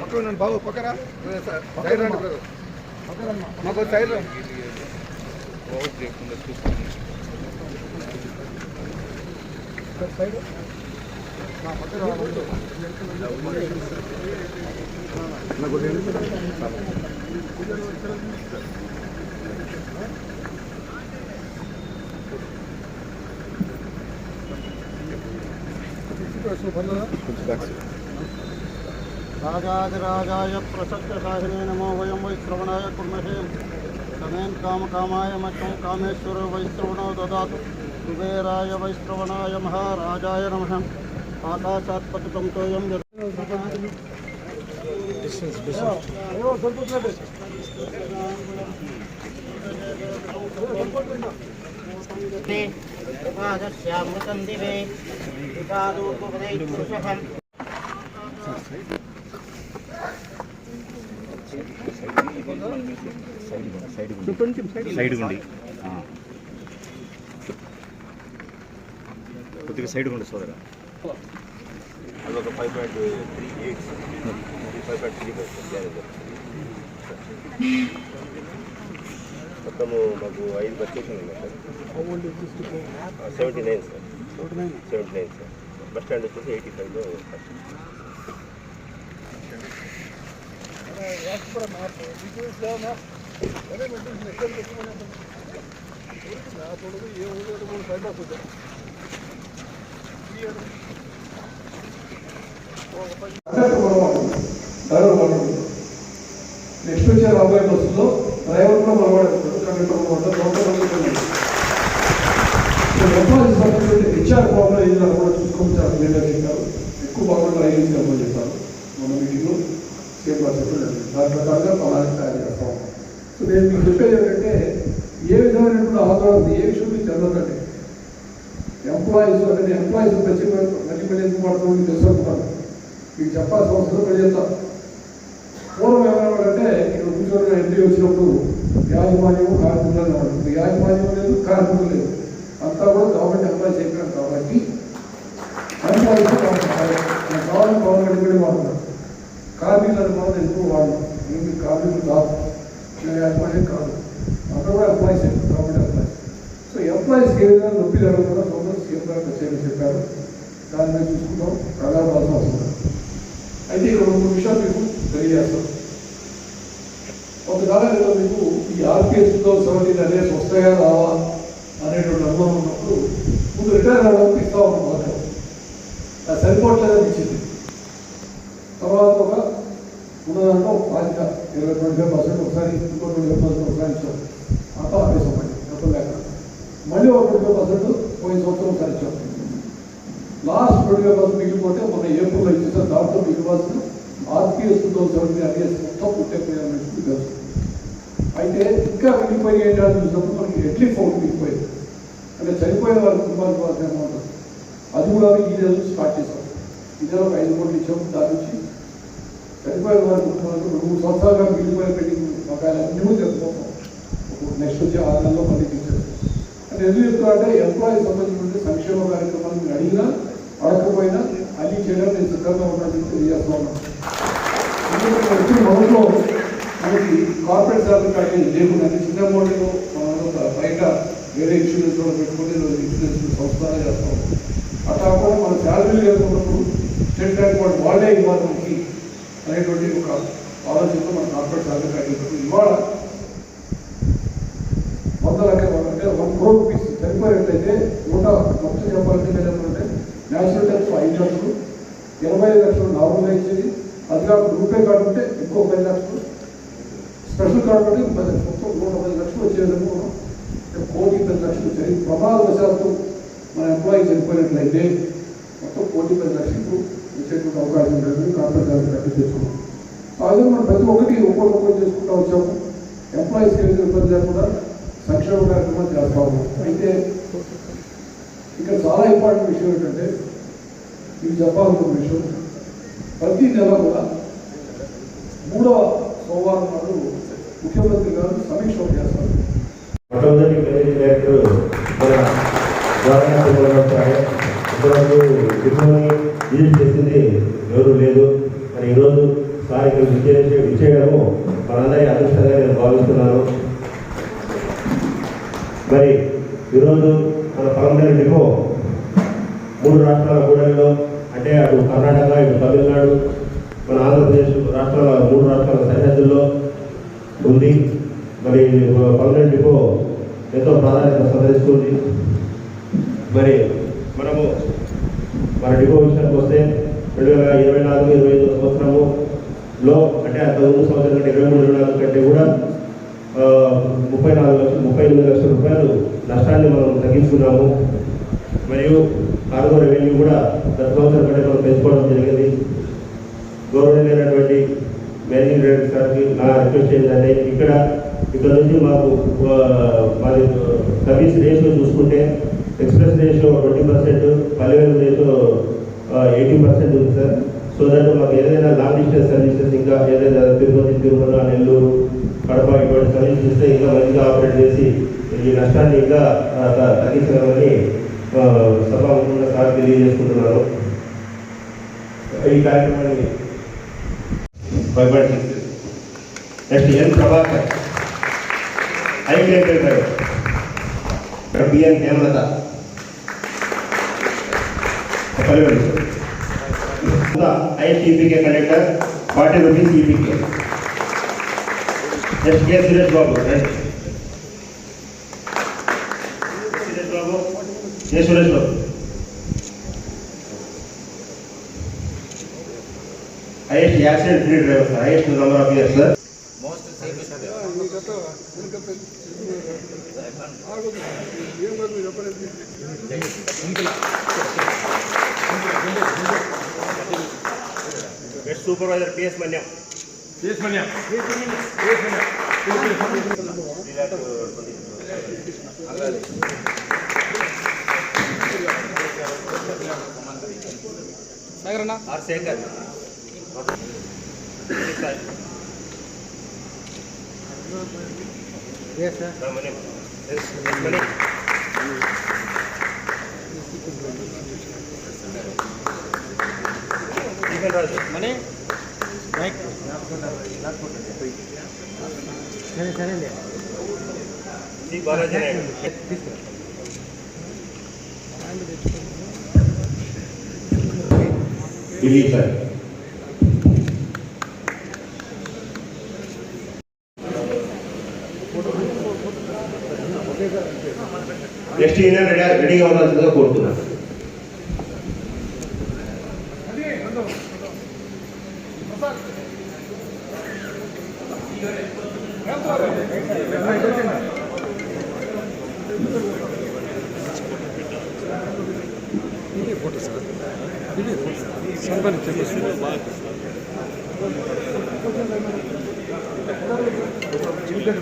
పక్కన బాబు పక్కరా సైడ్ రండి మాకు సైడ్ సైడ్ నాకు राजाधिराजाय प्रसक्तसाहिने नमो वयं वै श्रवणाय कुर्महे। समेन काम मठं कामेश्वर वैश्रवण ददा कुबेराय वैश्रवणा महाराजा नम। आकाशात्पति నమ ఆకాశాత్ పతితం తోయం పాదశ్యామృతం దివే వికాదోపదే పురుషః సైడ్ ఉండి కొద్దిగా సైడ్ ఉండి సోదరా. అదొక five point three eight five point three five మొత్తము మాకు ఐదు బస్టేషన్ ఉన్నాయి sir. Seventy nine sir seventy nine sir bus stand వచ్చేసి ఎయిటీ ఫైవ్లో డ్రైవర్ మనవాడు నెక్స్ట్ వచ్చే రాబోయే బస్సులో డ్రైవర్ కూడా మనవాడు కండక్టర్ మనవాడు ప్రాబ్లం ఏదైనా కూడా చూసుకొని చాలా క్లియర్గా చెప్పారు. ఎక్కువ బాగా ఏం చేసి చెప్పమని చెప్పారు. మన మీటింగ్లో సేమ్ గారు చెప్పారు దాని ప్రకారంగా ప్రణాళిక తయారు చేస్తాం. సో నేను మీకు చెప్పేది ఏంటంటే ఏ విధమైనటువంటి అవగాహన ఏ విషయం మీరు చదవకండి ఎంప్లాయీస్ అంటే ఎంప్లాయీస్ ప్రతి ప్రతి మళ్ళీ ఎందుకు పడుతుంది మీకు తెలుసు అనుకున్నాను. మీకు చెప్పాల్సిన అవసరం పడి చెప్తాను పూర్వం ఏమన్నాడంటే ఇక్కడ కూర్చొని ఎంట్రీ వచ్చినప్పుడు యాజమాన్యము కార్మికులు అనేవాడు యాజమాన్యం లేదు కార్మికులు లేదు. అంతా కూడా గవర్నమెంట్ ఎంప్లాయీస్ అయిపోయిన కాబట్టి ఎంప్లాయీస్ కావాలని గవర్నమెంట్ కూడా వాడుతున్నారు కార్మికులు అనే పదం ఎక్కువ వాడడం ఏమి కార్మికులు కాదు ఎంప్లాయీ కాదు. అందరూ కూడా employees government employees so employees ఏ విధంగా నొప్పి జరగకుండా సోదరు సీఎం గారు ప్రత్యేకంగా చెప్పారు. దాని మీద చూసుకుంటాం ప్రధానవాల్సిన అవసరం అయితే ఇక్కడ రెండు మూడు విషయాలు మీకు తెలియజేస్తాం కొంతకాలం మీకు ఈ ఆర్పిఎస్ టూ థౌసండ్ సెవెంటీన్ అనేది వస్తాయా రావా అనేటువంటి అనుభవం ఉన్నప్పుడు ముందు రిటైర్ అవ్వడానికి ఇస్తా ఉన్నాం మొదట అది సరిపోవట్లేదని ఇచ్చింది తర్వాత ఒక ఉన్నదాంట్లో ఒక బాధ్యత ఇరవై ట్వంటీ ఫైవ్ పర్సెంట్ ఒకసారి ఇంకో ట్వంటీ ఫైవ్ పర్సెంట్ ఒకసారి ఇచ్చాం. అంతా ఆపేసాం మళ్ళీ డబ్బులు లేక మళ్ళీ ఒక ట్వంటీ ఫైవ్ పర్సెంట్ పోయిన సంవత్సరం ఒకసారి ఇచ్చాం. లాస్ట్ ట్వంటీ ఫైవ్ పర్సెంట్ మిగిలిపోతే మన ఏప్రిల్లో ఇచ్చేసాం. దాంట్లో మిగిలిపోతుంది RPS two thousand seventy RPS మొత్తం పుట్టేపోయారు తెలుసు. అయితే ఇంకా మిగిలిపోయి ఏంటి చూసినప్పుడు మనకి ఎట్లీ ఫోన్ మిగిలిపోయింది. అంటే చనిపోయిన వారి కుటుంబానికి వాళ్ళకి అమౌంట్ అది కూడా ఈ నెల నుంచి స్టార్ట్ చేశాం. ఈ నెల ఒక ఐదు కోట్లు ఇచ్చాము దాని నుంచి చనిపోయిన వారి కుటుంబాలకు మూడు సంవత్సరాలుగా మిగిలిపోయిన పెండింగ్ బకాయిలు అన్నీ కూడా తెలుసుకుంటాం నెక్స్ట్ వచ్చే ఆరు నెలలో మళ్ళీ తీసేస్తాం అంటే ఎందుకు చెప్తున్నా అంటే ఎంప్లాయీ సంబంధించిన సంక్షేమ కార్యక్రమాలు మీరు అడిగినా అడగకపోయినా అన్ని చేయడం నేను సిద్ధంగా ఉన్నానని తెలియజేస్తా ఉన్నాను. ఎందుకంటే వచ్చిన మనకి కార్పొరేట్ శాలరీ ప్యాకేజ్ లేకుండా చిన్న అమౌంట్లో వేరే ఇన్సూరెన్స్ కూడా పెట్టుకుని ఇన్సూరెన్స్ సంస్థానే చేస్తాం అట్లా కూడా మన శాలరీ లేకున్నప్పుడు స్టేట్ బ్యాంక్ వాళ్ళు వాళ్ళే ఇవ్వాలి మనకి అనేటువంటి ఒక ఆలోచనతో మన కార్పొరేట్ శాలరీ ప్యాకేజ్ ఇవాళ వంద లక్షల అంటే వన్ క్రోర్ రూపీస్ చనిపోయినట్లయితే నూట మొత్తం చెప్పాలంటే చెప్పాలంటే నేషనల్ టెక్స్ ఐదు లక్షలు ఎనభై ఐదు లక్షలు నార్మల్గా ఇచ్చేది. అది కాకుండా రూపే కార్డు ఉంటే ఇంకో పది లక్షలు స్పెషల్ కార్డు ఉంటే పది మొత్తం నూట పది లక్షలు వచ్చేదాన్ని మనం కోటి పది లక్షలు వచ్చాయి ప్రమాదవశాత్తు మన ఎంప్లాయీ చనిపోయినట్లయితే మొత్తం కోటి పది లక్షలకు ఇచ్చేటువంటి అవకాశం ఉంటుంది. కార్పొరేట్ కట్టి చేసుకున్నాం ఆ విధంగా మనం ప్రతి ఒక్కటి ఒక్కొక్కటి ఒక్కొక్కటి చేసుకుంటూ వచ్చాము. ఎంప్లాయీస్ ఏదైతే ఇబ్బంది లేకుండా సంక్షేమ కార్యక్రమాలు చేస్తాము అయితే ఇక్కడ చాలా ఇంపార్టెంట్ విషయం ఏంటంటే ఇది చెప్పాలనుకున్న విషయం ప్రతి నెల కూడా మూడవ సోమవారం నాడు ముఖ్యమంత్రి గారు సమీక్ష చేస్తారు మొట్టమొదటి మేనేజింగ్ డైరెక్టర్ మన గవర్నమెంట్ ఉపయోగపడతారు ఇంతవరకు డిప్లోని ఇది చేసింది ఎవరు లేదు. మరి ఈరోజు సార్ ఇక్కడ విచ్చేసి విచ్చేయడము మనందరి అదృష్టంగా నేను భావిస్తున్నాను. మరి ఈరోజు మన పలమనేరు డిపో మూడు రాష్ట్రాల కూడలిలో అంటే అటు కర్ణాటక ఇటు తమిళనాడు మన ఆంధ్రప్రదేశ్ రాష్ట్రాల మూడు రాష్ట్రాల సరిహద్దుల్లో ఉంది. మరి పర్మనెంట్ డిపో ఎంతో ప్రాధాన్యత సంతరిస్తుంది. మరి మన డిపో విషయానికి వస్తే రెండు వేల ఇరవై నాలుగు ఇరవై ఐదు సంవత్సరములో అంటే పదమూడు సంవత్సరం కంటే ఇరవై మూడు ఇరవై నాలుగు కంటే కూడా ముప్పై నాలుగు లక్షలు ముప్పై ఎనిమిది లక్షల రూపాయలు నష్టాన్ని మనం తగ్గించుకున్నాము. మరియు కార్గో రెవెన్యూ కూడా గత సంవత్సరం కంటే మనం పెంచుకోవడం జరిగింది. గవర్నమెంట్ అయినటువంటి మేనేజింగ్ డైరెక్టర్ సార్కి నా రిక్వెస్ట్ ఏంటంటే ఇక్కడ ఇక్కడ నుంచి మాకు మాది సర్వీస్ రేషియో చూసుకుంటే express ratio twenty percent పల్లెవేలు ratio eighty percent ఉంది సార్. సో దట్ మాకు ఏదైనా లాంగ్ డిస్టెన్స్ సర్వీసెస్ ఇంకా ఏదైనా తిరుపతి తిరుమల నెల్లూరు కడప ఇటువంటి సర్వీసెస్ ఇస్తే ఇంకా మంచిగా ఆపరేట్ చేసి ఈ నష్టాన్ని ఇంకా తగ్గించగలమని సభాముఖంగా సార్ తెలియజేసుకుంటున్నాను ఈ కార్యక్రమాన్ని భయపడి నెక్స్ట్ ఎన్ ప్రభాకర్. ఐక్యత బిఎన్ హేమలత. ಐದು C P K collector forty rupees C P K S K Suresh Babu right Suresh Babu A Suresh Babu highest accident free driver sir highest number of years sir most safest driver best supervisor P S Manya P S Manya P S Manya P S Manya ಸಾಗರಣ್ಣ R Shekhar S Mane S Mane money సరే సరేలే C Balaji Naidu Delhi sir next ఈయన ready photo sir ఇది సంబంధించి చెప్పేసి. జీవితం